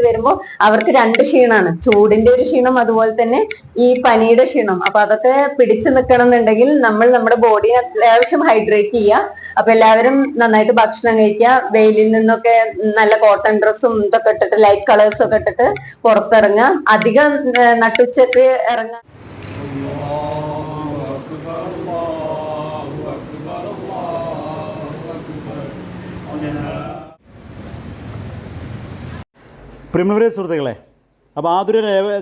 ഭാഗത്ത് വരുമ്പോൾ അവർക്ക് രണ്ട് ക്ഷീണമാണ് ചൂടിന്റെ ഒരു ക്ഷീണം അതുപോലെ തന്നെ ഈ പനിയുടെ ക്ഷീണം. അപ്പൊ അതൊക്കെ പിടിച്ചു നിൽക്കണം എന്നുണ്ടെങ്കിൽ നമ്മൾ നമ്മുടെ ബോഡിയെ അത്യാവശ്യം ഹൈഡ്രേറ്റ് ചെയ്യുക. അപ്പൊ എല്ലാവരും നന്നായിട്ട് ഭക്ഷണം കഴിക്കുക. വെയിലിൽ നിന്നൊക്കെ നല്ല കോട്ടൺ ഡ്രസ്സും ഇതൊക്കെ ഇട്ടിട്ട് ലൈറ്റ് കളേഴ്സ് ഒക്കെ ഇട്ടിട്ട് പുറത്തിറങ്ങുക. അധികം നട്ടുച്ചക്ക് ഇറങ്ങാൻ പ്രിമവരെ സുഹൃത്തുക്കളെ അപ്പോൾ ആതുര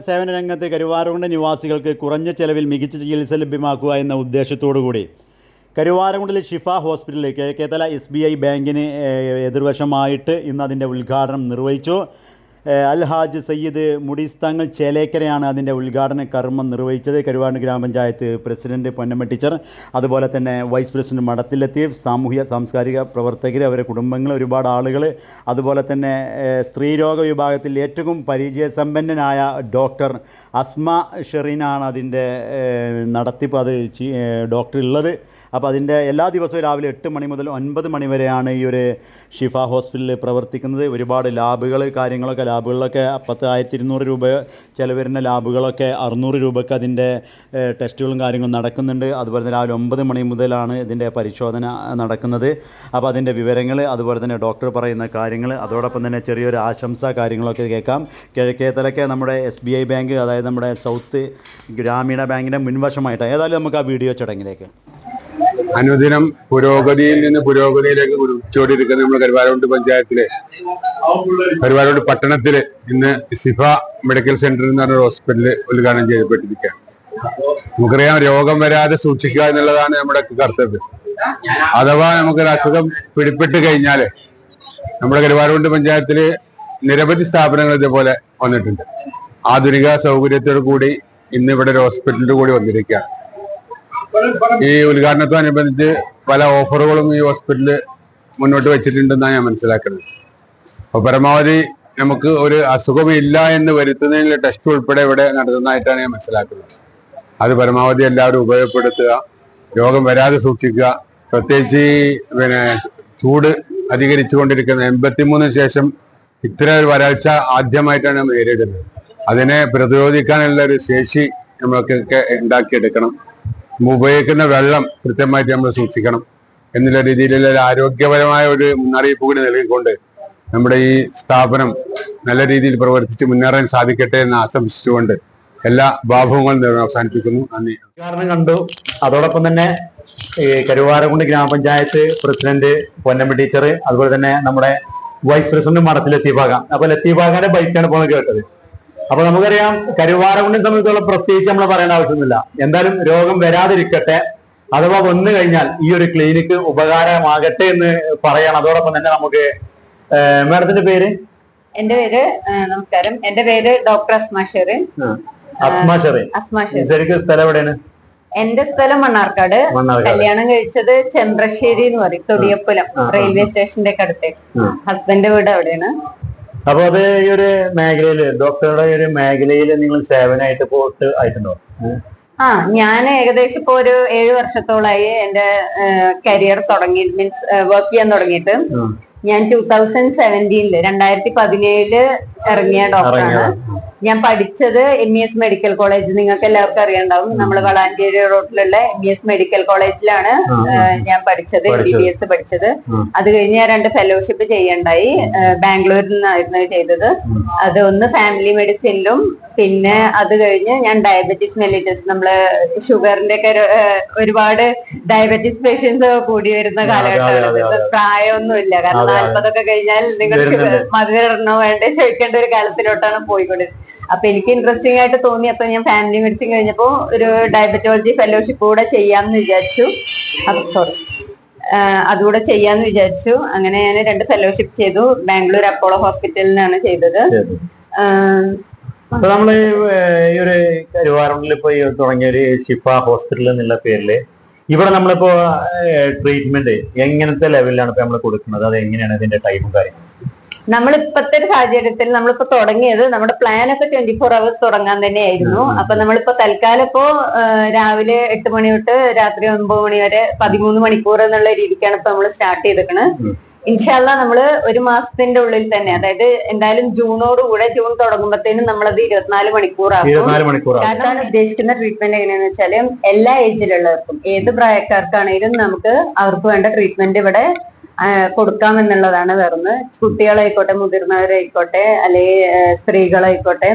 സേവന രംഗത്ത് കരുവാരകുണ്ട് നിവാസികൾക്ക് കുറഞ്ഞ ചെലവിൽ മികച്ച ചികിത്സ ലഭ്യമാക്കുക എന്ന ഉദ്ദേശത്തോടു കൂടി കരുവാരകുണ്ടിലെ ഷിഫ ഹോസ്പിറ്റലിൽ കിഴക്കേത്തല എസ് ബി ഐ ബാങ്കിന് എതിർവശമായിട്ട് ഇന്ന് അതിന്റെ ഉദ്ഘാടനം നിർവഹിച്ചു. ഏഹ്, അൽ ഹാജ് സയ്യിദ് മുടിസ്താങ്ങൽ ചേലേക്കരയാണ് അതിന്റെ ഉദ്ഘാടന കർമ്മം നിർവഹിച്ചത്. കരുവാണ്ട് ഗ്രാമപഞ്ചായത്ത് പ്രസിഡന്റ് പൊന്നമ്മ ടീച്ചർ അതുപോലെ തന്നെ വൈസ് പ്രസിഡന്റ് മടത്തിൽ സാമൂഹ്യ സാംസ്കാരിക പ്രവർത്തകർ അവരുടെ കുടുംബങ്ങൾ ഒരുപാട് ആളുകൾ അതുപോലെ തന്നെ സ്ത്രീരോഗ വിഭാഗത്തിൽ ഏറ്റവും പരിചയസമ്പന്നനായ ഡോക്ടർ അസ്മ ഷെറിനാണ് അതിന്റെ നടത്തിപ്പ് അത് ഡോക്ടർ ഉള്ളത്. അപ്പോൾ അതിന്റെ എല്ലാ ദിവസവും രാവിലെ എട്ട് മണി മുതൽ ഒൻപത് മണി വരെയാണ് ഈ ഒരു ഷിഫ ഹോസ്പിറ്റലിൽ പ്രവർത്തിക്കുന്നത്. ഒരുപാട് ലാബുകൾ കാര്യങ്ങളൊക്കെ ലാബുകളിലൊക്കെ പത്ത് ആയിരത്തി ഇരുന്നൂറ് രൂപ ചിലവ് വരുന്ന ലാബുകളൊക്കെ അറുന്നൂറ് രൂപയ്ക്ക് അതിന്റെ ടെസ്റ്റുകളും കാര്യങ്ങളും നടക്കുന്നുണ്ട്. അതുപോലെ തന്നെ രാവിലെ ഒമ്പത് മണി മുതലാണ് ഇതിന്റെ പരിശോധന നടക്കുന്നത്. അപ്പോൾ അതിന്റെ വിവരങ്ങൾ അതുപോലെ തന്നെ ഡോക്ടർ പറയുന്ന കാര്യങ്ങൾ അതോടൊപ്പം തന്നെ ചെറിയൊരു ആശംസ കാര്യങ്ങളൊക്കെ കേൾക്കാം. കിഴക്കേത്തലൊക്കെ നമ്മുടെ എസ് ബി ഐ ബാങ്ക് അതായത് നമ്മുടെ സൗത്ത് ഗ്രാമീണ ബാങ്കിന്റെ മുൻവശമായിട്ട് ഏതായാലും നമുക്ക് ആ വീഡിയോ ചടങ്ങിലേക്ക് അനുദിനം പുരോഗതിയിൽ നിന്ന് പുരോഗതിയിലേക്ക് കുതിച്ചുകൊണ്ടിരിക്കുന്ന നമ്മുടെ കരുവാരോട് പഞ്ചായത്തിലെ കരുവാരോട് പട്ടണത്തിൽ ഇന്ന് സിഫ മെഡിക്കൽ സെന്ററിൽ നിന്ന് പറഞ്ഞ ഹോസ്പിറ്റൽ ഉദ്ഘാടനം ചെയ്യപ്പെട്ടിരിക്കുകയാണ്. നമുക്കറിയാം രോഗം വരാതെ സൂക്ഷിക്കുക എന്നുള്ളതാണ് നമ്മുടെ കർത്തവ്യം. അഥവാ നമുക്കൊരു അസുഖം പിടിപെട്ട് കഴിഞ്ഞാൽ നമ്മുടെ കരുവാരോട് പഞ്ചായത്തിൽ നിരവധി സ്ഥാപനങ്ങൾ ഇതേപോലെ വന്നിട്ടുണ്ട്. ആധുനിക സൗകര്യത്തോടു കൂടി ഇന്ന് ഇവിടെ ഒരു ഹോസ്പിറ്റലിൽ കൂടി വന്നിരിക്കുകയാണ്. ഈ ഉദ്ഘാടനത്തോടനുബന്ധിച്ച് പല ഓഫറുകളും ഈ ഹോസ്പിറ്റലിൽ മുന്നോട്ട് വെച്ചിട്ടുണ്ടെന്നാണ് ഞാൻ മനസ്സിലാക്കുന്നത്. അപ്പൊ പരമാവധി നമുക്ക് ഒരു അസുഖമില്ല എന്ന് വരുത്തുന്നതിനുള്ള ടെസ്റ്റ് ഉൾപ്പെടെ ഇവിടെ നടത്തുന്നതായിട്ടാണ് ഞാൻ മനസ്സിലാക്കുന്നത്. അത് പരമാവധി എല്ലാവരും ഉപയോഗപ്പെടുത്തുക രോഗം വരാതെ സൂക്ഷിക്കുക പ്രത്യേകിച്ച് പിന്നെ ചൂട് അധികരിച്ചു കൊണ്ടിരിക്കുന്ന എൺപത്തിമൂന്നിന് ശേഷം ഇത്ര ഒരു വരൾച്ച ആദ്യമായിട്ടാണ് നേരിടുന്നത്. അതിനെ പ്രതിരോധിക്കാനുള്ള ഒരു ശേഷി നമ്മൾക്കൊക്കെ ഉണ്ടാക്കിയെടുക്കണം. ഉപയോഗിക്കുന്ന വെള്ളം കൃത്യമായിട്ട് നമ്മൾ സൂക്ഷിക്കണം എന്നുള്ള രീതിയിലുള്ള ഒരു ആരോഗ്യപരമായ ഒരു മുന്നറിയിപ്പ് കൂടി നൽകിക്കൊണ്ട് നമ്മുടെ ഈ സ്ഥാപനം നല്ല രീതിയിൽ പ്രവർത്തിച്ച് മുന്നേറാൻ സാധിക്കട്ടെ എന്ന് ആശംസിച്ചുകൊണ്ട് എല്ലാ ഭാവങ്ങളും അവസാനിപ്പിക്കുന്നു. നന്ദി. ഉദ്ഘാടനം കണ്ടു. അതോടൊപ്പം തന്നെ കരുവാരക്കുണ്ട് ഗ്രാമപഞ്ചായത്ത് പ്രസിഡന്റ് പൊന്നമ്മ ടീച്ചർ അതുപോലെ തന്നെ നമ്മുടെ വൈസ് പ്രസിഡന്റ് മഠത്തിൽ ലത്തീഫാക അപ്പൊ ലത്തീഫാഖാന്റെ ബൈക്കാണ് പോകുന്നത് കേട്ടത്. അപ്പൊ നമുക്കറിയാം കരുവാരകുണ്ടിനെ സംബന്ധിച്ചോളം പ്രത്യേകിച്ച് നമ്മൾ പറയേണ്ട ആവശ്യമൊന്നുമില്ല. എന്തായാലും രോഗം വരാതിരിക്കട്ടെ. അഥവാ വന്നു കഴിഞ്ഞാൽ ഈ ഒരു ക്ലിനിക്ക് ഉപകാരമാകട്ടെ എന്ന് പറയണം. അതോടൊപ്പം തന്നെ നമുക്ക് മാഡത്തിന്റെ പേര്? എന്റെ പേര് നമസ്കാരം. എന്റെ പേര് ഡോക്ടർ അസ്മാഷറി ഷെറിൻ. അസ്മ ഷെറി അസ്മ ഷെറിൻ. ശരിക്കും സ്ഥലം എവിടെയാണ്? എന്റെ സ്ഥലം മണ്ണാർക്കാട്. കല്യാണം കഴിച്ചത് ചെമ്പ്രശ്ശേരി എന്ന് പറയും. തൊടിയപ്പുലം. റെയിൽവേ സ്റ്റേഷന്റെ ഒക്കെ അടുത്ത്. ഹസ്ബൻഡ് വീട് അവിടെയാണ്. അപ്പൊ അത് ഈ ഒരു മേഖലയിൽ ഡോക്ടറുടെ ഒരു മേഖലയിൽ നിങ്ങൾ സേവനമായിട്ട് പോയിട്ട് ആയിട്ടുണ്ടോ? ആ ഞാൻ ഏകദേശം ഇപ്പൊ ഒരു ഏഴു വർഷത്തോളായി എന്റെ കരിയർ തുടങ്ങി മീൻസ് വർക്ക് ചെയ്യാൻ തുടങ്ങിയിട്ട്. ഞാൻ ടൂ തൗസൻഡ് സെവന്റീനിൽ രണ്ടായിരത്തി പതിനേഴിൽ ഇറങ്ങിയ ഡോക്ടറാണ്. ഞാൻ പഠിച്ചത് M E S medical college നിങ്ങൾക്ക് എല്ലാവർക്കും അറിയണ്ടാവും നമ്മൾ വളാഞ്ചേരി റോഡിലുള്ള എം ഇ എസ് മെഡിക്കൽ കോളേജിലാണ് ഞാൻ പഠിച്ചത് എം ബി ബി എസ് പഠിച്ചത്. അത് കഴിഞ്ഞ് ഞാൻ രണ്ട് ഫെലോഷിപ്പ് ചെയ്യണ്ടായി. ബാംഗ്ലൂരിൽ നിന്നായിരുന്നു ചെയ്തത്. അത് ഒന്ന് ഫാമിലി മെഡിസിനിലും പിന്നെ അത് കഴിഞ്ഞ് ഞാൻ ഡയബറ്റിസ് മെലിറ്റസ് നമ്മൾ ഷുഗറിന്റെ ഒക്കെ ഒരുപാട് ഡയബറ്റിസ് പേഷ്യൻസ് കൂടി വരുന്ന കാലഘട്ടമാണ്. പ്രായമൊന്നുമില്ല. കാരണം. നാൽപ്പതൊക്കെ കഴിഞ്ഞാൽ നിങ്ങൾക്ക് മധുരണോ വേണ്ടേ ചോദിക്കേണ്ട ഒരു കാലത്തിലോട്ടാണ് പോയിക്കൊണ്ടിരുന്നത്. അപ്പൊ എനിക്ക് ഇൻട്രസ്റ്റിംഗ് ആയിട്ട് തോന്നി. അപ്പൊ ഞാൻ ഫാമിലി മെഡിസിൻ കഴിഞ്ഞപ്പോ ഒരു ഡയബറ്റോളജി ഫെലോഷിപ്പ് കൂടെ ചെയ്യാന്ന് വിചാരിച്ചു. സോറി അതുകൂടെ ചെയ്യാന്ന് വിചാരിച്ചു. അങ്ങനെ ഞാൻ രണ്ട് ഫെലോഷിപ്പ് ചെയ്തു. ബാംഗ്ലൂർ അപ്പോളോ ഹോസ്പിറ്റലിൽ നിന്നാണ് ചെയ്തത്. നമ്മൾ ഈ ഒരു കരുവാറുണ്ടിൽ ഇപ്പൊ തുടങ്ങിയ ഒരു ഷിഫ ഹോസ്പിറ്റൽ എന്നുള്ള പേരിൽ ഇവിടെ നമ്മളിപ്പോ ട്രീറ്റ്മെന്റ് എങ്ങനത്തെ ലെവലിലാണ് ഇപ്പൊ നമ്മൾ കൊടുക്കുന്നത്? അത് എങ്ങനെയാണ് ഇതിന്റെ ടൈമും കാര്യങ്ങളും? നമ്മളിപ്പത്തെ ഒരു സാഹചര്യത്തിൽ നമ്മളിപ്പോ തുടങ്ങിയത് നമ്മുടെ പ്ലാൻ ഒക്കെ ട്വന്റി ഫോർ അവേഴ്സ് തുടങ്ങാൻ തന്നെയായിരുന്നു. അപ്പൊ നമ്മളിപ്പോ തൽക്കാലം ഇപ്പോ രാവിലെ എട്ട് മണി തൊട്ട് രാത്രി ഒമ്പത് മണി വരെ പതിമൂന്ന് മണിക്കൂർ എന്നുള്ള രീതിക്കാണ് ഇപ്പൊ നമ്മൾ സ്റ്റാർട്ട് ചെയ്തേക്കണത്. ഇൻഷാല്ല നമ്മൾ ഒരു മാസത്തിന്റെ ഉള്ളിൽ തന്നെ അതായത് എന്തായാലും ജൂണോട് കൂടെ ജൂൺ തുടങ്ങുമ്പോഴത്തേനും നമ്മളത് ഇരുപത്തിനാല് മണിക്കൂർ ആകും മണിക്കൂറാണ് കാരണം ഉദ്ദേശിക്കുന്ന ട്രീറ്റ്മെന്റ് എങ്ങനെയാന്ന് വെച്ചാൽ എല്ലാ ഏജിലുള്ളവർക്കും ഏത് പ്രായക്കാർക്കാണെങ്കിലും നമുക്ക് അവർക്ക് വേണ്ട ട്രീറ്റ്മെന്റ് ഇവിടെ കൊടുക്കാമെന്നുള്ളതാണ് വേറൊന്ന് കുട്ടികളായിക്കോട്ടെ മുതിർന്നവരായിക്കോട്ടെ അല്ലെങ്കിൽ സ്ത്രീകളായിക്കോട്ടെ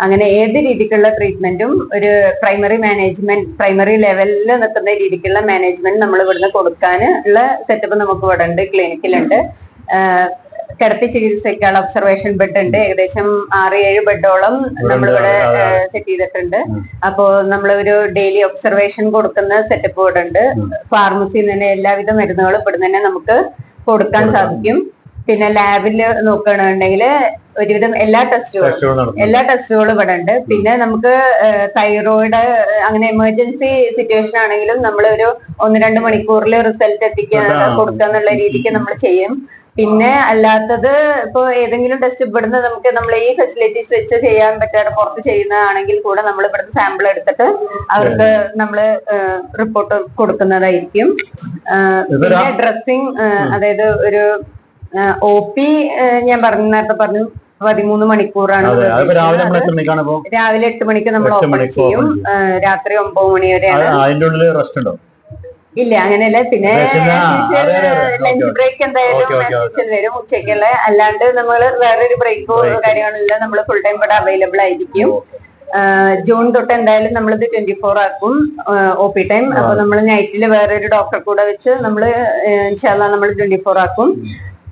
അങ്ങനെ ഏത് രീതിക്കുള്ള ട്രീറ്റ്മെന്റും ഒരു പ്രൈമറി മാനേജ്മെന്റ് പ്രൈമറി ലെവലിൽ നിൽക്കുന്ന രീതിക്കുള്ള മാനേജ്മെന്റ് നമ്മൾ ഇവിടുന്ന് കൊടുക്കാൻ ഉള്ള സെറ്റപ്പ് നമുക്ക് ഇവിടെ ഉണ്ട് ക്ലിനിക്കിലുണ്ട് കിടത്തി ചികിത്സയ്ക്കുള്ള ഒബ്സർവേഷൻ ബെഡ് ഉണ്ട് ഏകദേശം ആറ് ഏഴ് ബെഡോളം നമ്മളിവിടെ സെറ്റ് ചെയ്തിട്ടുണ്ട്. അപ്പോ നമ്മൾ ഒരു ഡെയിലി ഒബ്സർവേഷൻ കൊടുക്കുന്ന സെറ്റപ്പ് ഇവിടെ ഉണ്ട്. ഫാർമസിയിൽ തന്നെ എല്ലാവിധ മരുന്നുകളും ഇവിടെ തന്നെ നമുക്ക് കൊടുക്കാൻ സാധിക്കും. പിന്നെ ലാബിൽ നോക്കുകയാണെന്നുണ്ടെങ്കിൽ ഒരുവിധം എല്ലാ ടെസ്റ്റുകളും എല്ലാ ടെസ്റ്റുകളും ഇവിടെ ഉണ്ട്. പിന്നെ നമുക്ക് തൈറോയിഡ് അങ്ങനെ എമർജൻസി സിറ്റുവേഷൻ ആണെങ്കിലും നമ്മൾ ഒരു ഒന്ന് രണ്ട് മണിക്കൂറിൽ റിസൾട്ട് എത്തിക്കാൻ കൊടുക്കുക എന്നുള്ള രീതിക്ക് നമ്മൾ ചെയ്യും. പിന്നെ അല്ലാത്തത് ഇപ്പൊ ഏതെങ്കിലും ടെസ്റ്റ് ഇവിടുന്ന് നമുക്ക് നമ്മൾ ഈ ഫെസിലിറ്റീസ് വെച്ച് ചെയ്യാൻ പറ്റാതെ പുറത്ത് ചെയ്യുന്നതാണെങ്കിൽ കൂടെ നമ്മൾ ഇവിടുന്ന് സാമ്പിൾ എടുത്തിട്ട് അവർക്ക് നമ്മൾ റിപ്പോർട്ട് കൊടുക്കുന്നതായിരിക്കും. പിന്നെ ഡ്രസ്സിങ് അതായത് ഒരു ഒ പി ഞാൻ പറഞ്ഞ നേരത്തെ പറഞ്ഞു പതിമൂന്ന് മണിക്കൂറാണ് രാവിലെ എട്ട് മണിക്ക് നമ്മൾ ഓപ്പൺ ചെയ്യും. രാത്രി ഒമ്പത് മണി വരെയാണ്. അതിന്റെ ഉള്ളിൽ റെസ്റ്റ് ഉണ്ടോ? ഇല്ല അങ്ങനെയല്ല. പിന്നെ. ലഞ്ച് ബ്രേക്ക് എന്തായാലും വരും ഉച്ചയ്ക്കുള്ള. അല്ലാണ്ട് നമ്മൾ വേറൊരു ബ്രേക്കോ കാര്യങ്ങളെല്ലാം നമ്മൾ ഫുൾ ടൈം ഇവിടെ അവൈലബിൾ ആയിരിക്കും. ജൂൺ തൊട്ട് എന്തായാലും നമ്മളിത് ട്വന്റി ഫോർ ആക്കും ഒ പി ടൈം അപ്പൊ നമ്മൾ നൈറ്റിൽ വേറൊരു ഡോക്ടർ കൂടെ വെച്ച് നമ്മൾ ഇൻഷാല്ല നമ്മൾ ട്വന്റി ഫോർ ആക്കും.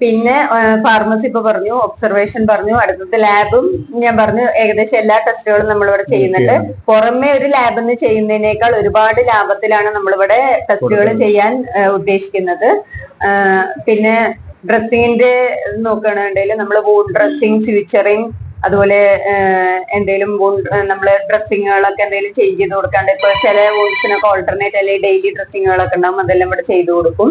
പിന്നെ ഫാർമസി ഇപ്പൊ പറഞ്ഞു ഒബ്സർവേഷൻ പറഞ്ഞു അടുത്തത് ലാബും ഞാൻ പറഞ്ഞു ഏകദേശം എല്ലാ ടെസ്റ്റുകളും നമ്മളിവിടെ ചെയ്യുന്നുണ്ട്. പുറമെ ഒരു ലാബിൽ നിന്ന് ചെയ്യുന്നതിനേക്കാൾ ഒരുപാട് ലാഭത്തിലാണ് നമ്മളിവിടെ ടെസ്റ്റുകൾ ചെയ്യാൻ ഉദ്ദേശിക്കുന്നത്. പിന്നെ ഡ്രസ്സിങ്ങിന്റെ നോക്കുകയാണെന്നുണ്ടെങ്കിൽ നമ്മൾ വൂൺ ഡ്രസ്സിങ് ഫ്യൂച്ചറിങ് അതുപോലെ എന്തെങ്കിലും നമ്മൾ ഡ്രസ്സിങ്ങുകളൊക്കെ എന്തെങ്കിലും ചേഞ്ച് ചെയ്ത് കൊടുക്കാണ്ട് ഇപ്പൊ ചില വൂൺസിനൊക്കെ ഓൾട്ടർനേറ്റ് അല്ലെങ്കിൽ ഡെയിലി ഡ്രസ്സിങ്ങുകളൊക്കെ ഉണ്ടാവും അതെല്ലാം ഇവിടെ ചെയ്തു കൊടുക്കും.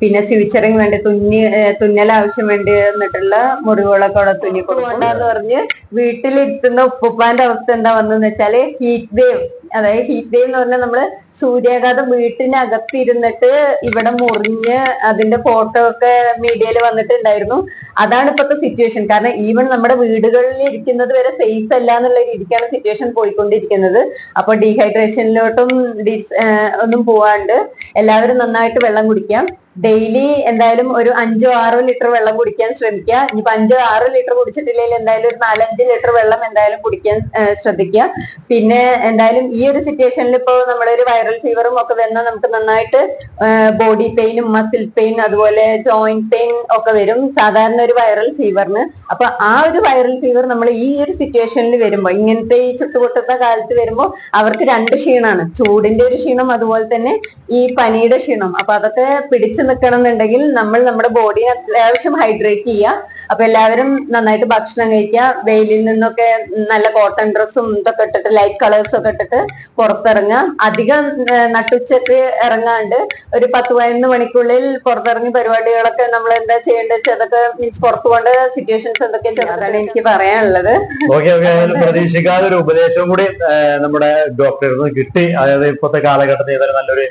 പിന്നെ സ്വീച്ചറിങ് വേണ്ടി തുന്നി തുന്നൽ ആവശ്യം വേണ്ടി വന്നിട്ടുള്ള മുറിവുകളൊക്കെ അവിടെ തുന്നി കൊടുക്കണ്ടെന്ന് പറഞ്ഞ് വീട്ടിലിരുത്തുന്ന ഉപ്പുപ്പാന്റെ അവസ്ഥ എന്താ വന്നെന്ന് വെച്ചാൽ ഹീറ്റ് വേവ് അതായത് ഹീറ്റ് വേവ് എന്ന് പറഞ്ഞാൽ നമ്മൾ സൂര്യാഘാതം വീട്ടിനകത്തിരുന്നിട്ട് ഇവിടെ മുറിഞ്ഞ് അതിന്റെ ഫോട്ടോ ഒക്കെ മീഡിയയിൽ വന്നിട്ടുണ്ടായിരുന്നു. അതാണ് ഇപ്പോഴത്തെ സിറ്റുവേഷൻ കാരണം ഈവൻ നമ്മുടെ വീടുകളിൽ ഇരിക്കുന്നത് വരെ സേഫ് അല്ല എന്നുള്ള രീതിക്കാണ് സിറ്റുവേഷൻ പോയിക്കൊണ്ടിരിക്കുന്നത്. അപ്പൊ ഡീഹൈഡ്രേഷനിലോട്ടും ഒന്നും പോവാണ്ട് എല്ലാവരും നന്നായിട്ട് വെള്ളം കുടിക്കാം. ഡെയിലി എന്തായാലും ഒരു അഞ്ചോ ആറോ ലിറ്റർ വെള്ളം കുടിക്കാൻ ശ്രമിക്കുക. ഇനിയിപ്പോ അഞ്ചോ ആറോ ലിറ്റർ കുടിച്ചിട്ടില്ലെങ്കിൽ എന്തായാലും ഒരു നാലഞ്ച് ലിറ്റർ വെള്ളം എന്തായാലും കുടിക്കാൻ ശ്രദ്ധിക്കുക. പിന്നെ എന്തായാലും ഈ ഒരു സിറ്റുവേഷനിൽ ഇപ്പോൾ നമ്മളൊരു വൈറൽ ഫീവറും ഒക്കെ വന്നാൽ നമുക്ക് നന്നായിട്ട് ബോഡി പെയിനും മസിൽ പെയിൻ അതുപോലെ ജോയിന്റ് പെയിൻ ഒക്കെ വരും. സാധാരണ ഒരു വൈറൽ ഫീവറിന് അപ്പൊ ആ ഒരു വൈറൽ ഫീവർ നമ്മൾ ഈ ഒരു സിറ്റുവേഷനിൽ വരുമ്പോൾ ഇങ്ങനത്തെ ഈ ചുട്ടുപൊട്ടുന്ന കാലത്ത് വരുമ്പോൾ അവർക്ക് രണ്ട് ക്ഷീണമാണ് ചൂടിന്റെ ഒരു ക്ഷീണം അതുപോലെ തന്നെ ഈ പനിയുടെ ക്ഷീണം. അപ്പൊ അതൊക്കെ പിടിച്ചു നിൽക്കണം എന്നുണ്ടെങ്കിൽ നമ്മൾ നമ്മുടെ ബോഡിയെ അത്യാവശ്യം ഹൈഡ്രേറ്റ് ചെയ്യുക അപ്പൊ എല്ലാവരും നന്നായിട്ട് ഭക്ഷണം കഴിക്കുക. വെയിലിൽ നിന്നൊക്കെ നല്ല കോട്ടൺ ഡ്രസ്സും ഇതൊക്കെ ഇട്ടിട്ട് ലൈറ്റ് കളേഴ്സ് ഒക്കെ ഇട്ടിട്ട് പുറത്തിറങ്ങുക. അധികം നട്ടുച്ചക്ക് ഇറങ്ങാണ്ട് ഒരു പത്ത് പതിനൊന്ന് മണിക്കുള്ളിൽ പുറത്തിറങ്ങി പരിപാടികളൊക്കെ നമ്മൾ എന്താ ചെയ്യേണ്ടത് വെച്ചാൽ അതൊക്കെ മീൻസ് പുറത്തു കൊണ്ട് സിറ്റുവേഷൻസ് എന്തൊക്കെ അതാണ് എനിക്ക് പറയാനുള്ളത്. പ്രതീക്ഷിക്കാതെ ഒരു ഉപദേശവും കൂടി നമ്മുടെ ഡോക്ടറിൽ നിന്ന് കിട്ടി. അതായത് ഇപ്പോഴത്തെ കാലഘട്ടത്തിൽ ഏതായാലും നല്ലൊരു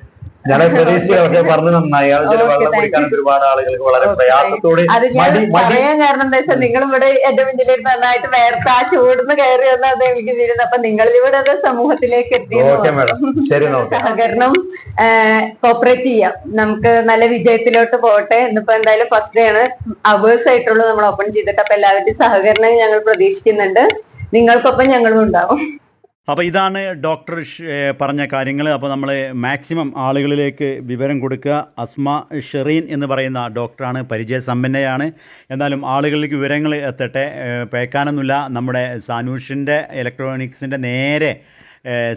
ഞാൻ പ്രതീക്ഷിച്ച പക്ഷേ പറഞ്ഞു നന്നായി. അത് ചില വെള്ളം കുടിക്കാൻ ഒരുപാട് ആളുകൾക്ക് വളരെ. പ്രയാസത്തോടെ അത് ഞാൻ പറയാൻ കാരണം എന്താ വെച്ചാൽ നിങ്ങൾ ഇവിടെ എന്റെ മുന്നിലിരുന്ന് നന്നായിട്ട് വേർത്ത് ആ ചൂടുന്ന് കയറി വന്ന് അത് എനിക്ക് തീരുന്നു അപ്പൊ നിങ്ങളിലൂടെ അത് സമൂഹത്തിലേക്ക് എത്തി സഹകരണം കോപ്പറേറ്റ് ചെയ്യാം. നമുക്ക് നല്ല വിജയത്തിലോട്ട് പോകട്ടെ. ഇന്നിപ്പോ എന്തായാലും ഫസ്റ്റ് ഡേ ആണ്. അവേഴ്സ് ആയിട്ടുള്ളൂ നമ്മൾ ഓപ്പൺ ചെയ്തിട്ട്. അപ്പൊ എല്ലാവരുടെയും സഹകരണം ഞങ്ങൾ പ്രതീക്ഷിക്കുന്നുണ്ട്. നിങ്ങൾക്കൊപ്പം ഞങ്ങളും ഉണ്ടാവും. അപ്പോൾ ഇതാണ് ഡോക്ടർ പറഞ്ഞ കാര്യങ്ങൾ അപ്പോൾ നമ്മൾ മാക്സിമം ആളുകളിലേക്ക് വിവരം കൊടുക്കുക. അസ്മ ഷെറീൻ എന്ന് പറയുന്ന ഡോക്ടറാണ്. പരിചയസമ്പന്നയാണ്. എന്നാലും ആളുകളിലേക്ക് വിവരങ്ങൾ എത്തട്ടെ. പേക്കാനൊന്നുമില്ല. നമ്മുടെ സാനൂഷിന്റെ ഇലക്ട്രോണിക്സിന്റെ നേരെ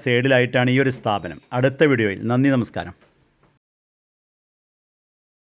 സൈഡിലായിട്ടാണ് ഈ ഒരു സ്ഥാപനം. അടുത്ത വീഡിയോയിൽ. നന്ദി നമസ്കാരം.